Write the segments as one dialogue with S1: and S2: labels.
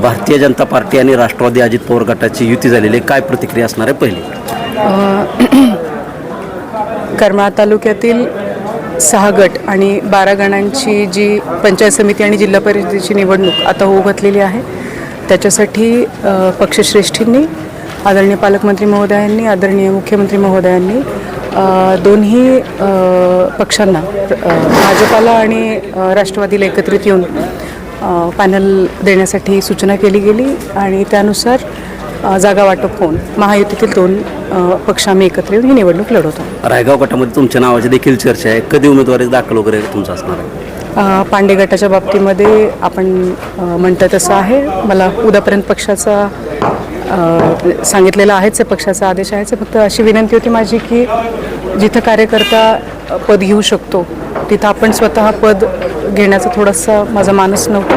S1: Bharatiya Janata party आणि राष्ट्रवादी अजित पवार गटाची युती झालेली आहे. काय प्रतिक्रिया असणार आहे पहिली
S2: करमाळा तालुक्यातील सहा गट आणि बारा गणांची जी पंचायत समिती आणि जिल्हा परिषदेची निवडणूक आता होऊ घातलेली आहे त्याच्यासाठी पक्षश्रेष्ठींनी आदरणीय पालकमंत्री महोदयांनी आदरणीय मुख्यमंत्री महोदयांनी दोन्ही पक्षांना भाजपाला आणि राष्ट्रवादीला एकत्रित येऊन पॅनल देण्यासाठी सूचना केली गेली आणि त्यानुसार जागा वाटप होऊन महायुतीतील दोन पक्ष आम्ही एकत्र येऊन ही निवडणूक लढवतो.
S1: रायगाव गटामध्ये तुमच्या नावाची देखील चर्चा आहे. कधी उमेदवारी दाखल वगैरे तुमचं असणार आहे?
S2: पांडे गटाच्या बाबतीमध्ये आपण अ, म्हणतं तसं आहे. मला उद्यापर्यंत पक्षाचा सांगितलेलं आहेच आहे पक्षाचा आदेश आहेच फक्त अशी विनंती होती माझी की जिथं कार्यकर्ता पद घेऊ शकतो तिथं आपण स्वतः पद घेण्याचा थोडासा माझा मानस नव्हता.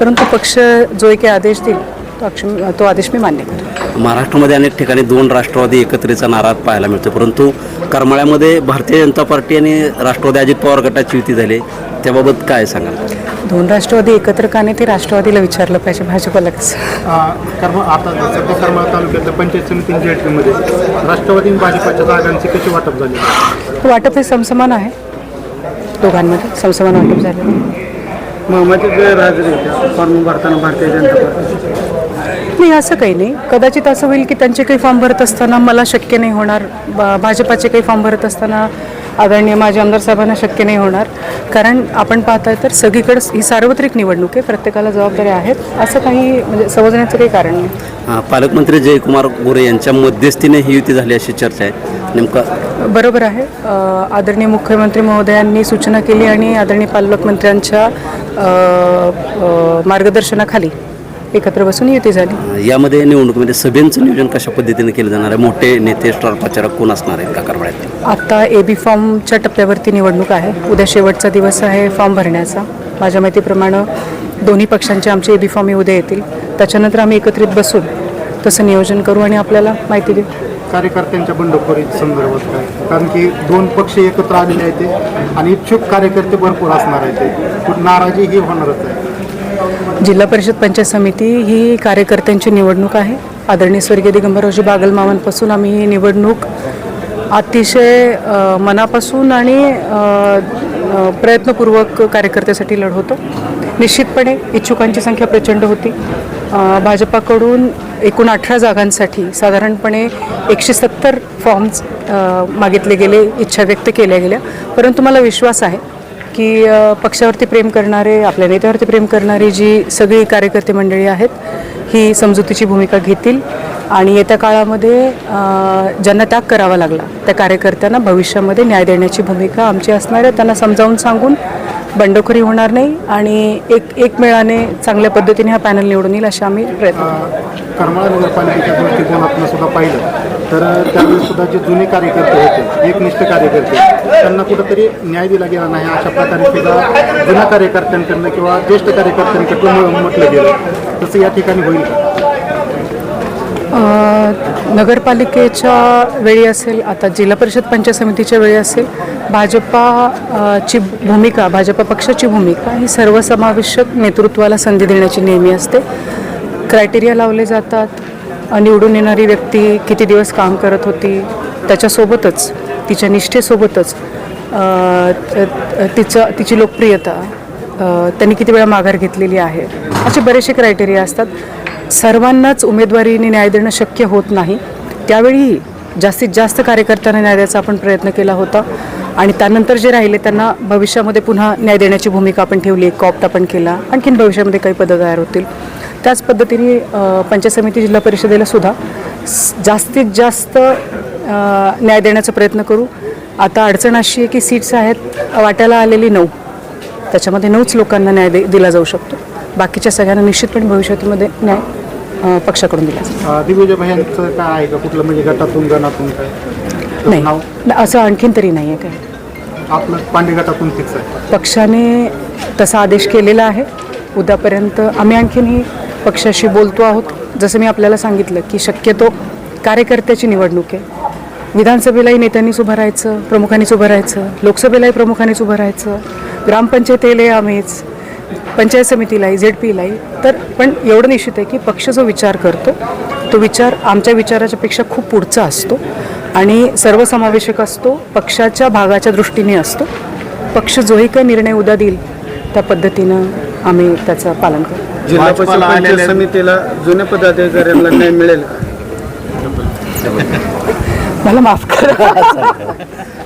S2: परंतु पक्ष जो एक आदेश देईल तो अक्ष तो आदेश मी मान्य करेन
S1: महाराष्ट्रामध्ये अनेक ठिकाणी दोन राष्ट्रवादी एकत्रीचा नारा पाहायला मिळतो. परंतु करमाळ्यामध्ये भारतीय जनता पार्टी आणि राष्ट्रवादी अजित पवार गटाची युती झाली. त्याबाबत काय सांगाल?
S2: दोन राष्ट्रवादी एकत्र का नाही ते राष्ट्रवादीला विचारलं पाहिजे भाजपला कसं
S3: कर्म आता सध्या करमाळा तालुक्यातल्या पंचायत राष्ट्रवादी आणि भाजपाच्या जागांची कशी वाटप झाली?
S2: वाटप हे समसमान आहे. दोघांमध्ये समसमान वाटप
S3: गैरहजेरी होत्या फॉर्म भरताना भारतीय जनता पार्टी.
S2: नाही असं काही नाही. कदाचित असं होईल की त्यांचे काही फॉर्म भरत असताना मला शक्य नाही होणार. बा- भाजपाचे काही फॉर्म भरत असताना आदरणीय माझे आमदार साहेबांना शक्य नाही होणार. कारण आपण पाहताय तर सगळीकडे ही सार्वत्रिक निवडणूक आहे. प्रत्येकाला जबाबदारी आहेत असं काही म्हणजे समजण्याचं काही कारण नाही.
S1: पालकमंत्री जयकुमार गोरे यांच्या मध्यस्थीने ही युती झाली अशी चर्चा आहे. नेमकं
S2: बरोबर आहे. आदरणीय मुख्यमंत्री महोदयांनी सूचना केली आणि आदरणीय पालकमंत्र्यांच्या मार्गदर्शनाखाली एकत्र बसून युती झाली.
S1: यामध्ये निवडणुकीमध्ये सभेचं नियोजन कशा पद्धतीने केलं जाणार आहे? मोठे नेते स्टार प्रचारक कोण असणार आहेत का करमाळ्यात
S2: आता ए बी फॉर्मच्या टप्प्यावरती निवडणूक आहे. उद्या शेवटचा दिवस आहे फॉर्म भरण्याचा. माझ्या माहितीप्रमाणे दोन्ही पक्षांचे आमचे ए बी फॉर्म हे उद्या येतील. त्याच्यानंतर आम्ही एकत्रित बसून तसं नियोजन करू आणि आपल्याला माहिती देऊ.
S3: कार्यकर्त्यांच्या बंडखोरी संदर्भात काय? कारण की दोन पक्ष एकत्र आलेले आहेत ते आणि इच्छुक कार्यकर्ते भरपूर असणार आहेत ते. नाराजी ही होणारच आहे.
S2: जिल्हा परिषद पंचायत समिती ही कार्यकर्त्यांची निवडणूक आहे. आदरणीय स्वर्गीय दिगंबररावजी बागलमावांपासून आम्ही ही निवडणूक अतिशय मनापासून आणि प्रयत्नपूर्वक कार्यकर्त्यासाठी लढवतो. निश्चितपणे इच्छुकांची संख्या प्रचंड होती. भाजपाकडून एकूण अठरा जागांसाठी साधारणपणे एकशे सत्तर फॉर्म्स मागितले गेले इच्छा व्यक्त केल्या गेल्या. परंतु मला विश्वास आहे की पक्षावरती प्रेम करणारे आपल्या नेत्यावरती प्रेम करणारी जी सगळी कार्यकर्ते मंडळी आहेत ही समजुतीची भूमिका घेतील. आणि येत्या काळामध्ये ज्यांना त्याग करावा लागला त्या कार्यकर्त्यांना भविष्यामध्ये न्याय देण्याची भूमिका आमची असणार आहे. त्यांना समजावून सांगून बंडखोरी होणार नाही आणि एक एकमेळाने चांगल्या पद्धतीने हा पॅनल निवडून येईल असे आम्ही प्रयत्न करू.
S3: करमाळा नगरपालिकेच्या दृष्टिकोनातून सुद्धा पाहिलं. तर त्यावेळेस सुद्धा जे जुने कार्यकर्ते होते एकनिष्ठ कार्यकर्ते त्यांना कुठंतरी न्याय दिला गेला नाही अशा प्रकारे सुद्धा जुन्या कार्यकर्त्यांकडनं किंवा ज्येष्ठ कार्यकर्त्यांकडनं म्हटलं गेलं. तसं या ठिकाणी होईल
S2: नगरपालिकेच्या वेळी असेल आता जिल्हा परिषद पंचायत समितीच्या वेळी असेल भाजपा ची भूमिका भाजपा पक्षाची भूमिका ही सर्वसमावेशक नेतृत्वाला संधी देण्याची नेहमी असते. क्रायटेरिया लावले जातात. निवडून येणारी व्यक्ती किती दिवस काम करत होती त्याच्यासोबतच तिच्या निष्ठेसोबतच तिचं तिची लोकप्रियता त्यांनी किती वेळा माघार घेतलेली आहे असे बरेचसे क्रायटेरिया असतात. सर्वांनाच उमेदवारीने न्याय देणं शक्य होत नाही. त्यावेळी जास्तीत जास्त कार्यकर्त्यांना न्याय द्यायचा आपण प्रयत्न केला होता. आणि त्यानंतर जे राहिले त्यांना भविष्यामध्ये पुन्हा न्याय देण्याची भूमिका आपण ठेवली एक कॉप्ट आपण केला. आणखीन भविष्यामध्ये काही पदं तयार होतील. त्याच पद्धतीने पंचायत समिती जिल्हा परिषदेला सुद्धा जास्तीत जास्त न्याय देण्याचा प्रयत्न करू. आता अडचण अशी आहे की सीट्स आहेत वाट्याला आलेली नऊ. त्याच्यामध्ये नऊच लोकांना न्याय दे दिला जाऊ शकतो. बाकीच्या सगळ्यांना निश्चितपणे भविष्यामध्ये न्याय पक्षाकडून दिला
S3: काय आहे का? कुठलं म्हणजे गटातून गणातून काय?
S2: नाही. असं आणखीन तरी नाही आहे काय.
S3: आपलं पांडे गटातून फिक्स आहे.
S2: पक्षाने तसा आदेश केलेला आहे. उद्यापर्यंत आम्ही आणखीनही पक्षाशी बोलतो आहोत. जसं मी आपल्याला सांगितलं की शक्यतो कार्यकर्त्याची निवडणूक आहे. विधानसभेलाही नेत्यांनीच उभं राहायचं प्रमुखांनीच उभं राहायचं लोकसभेलाही प्रमुखांनीच उभं राहायचं. ग्रामपंचायतीलाही आम्हीच पंचायत समितीलाही झेड पीलाही तर पण एवढं निश्चित आहे की पक्ष जो विचार करतो तो विचार आमच्या विचाराच्या पेक्षा खूप पुढचा असतो. आणि सर्वसमावेशक असतो पक्षाच्या भागाच्या दृष्टीने असतो. पक्ष जोही काही निर्णय उद्या देईल त्या पद्धतीनं आम्ही त्याचं पालन करू
S4: जिल्हा पंचायत समितीला जुन्या पदाधिकाऱ्यांना न्याय मिळेल
S2: मला माफ करा.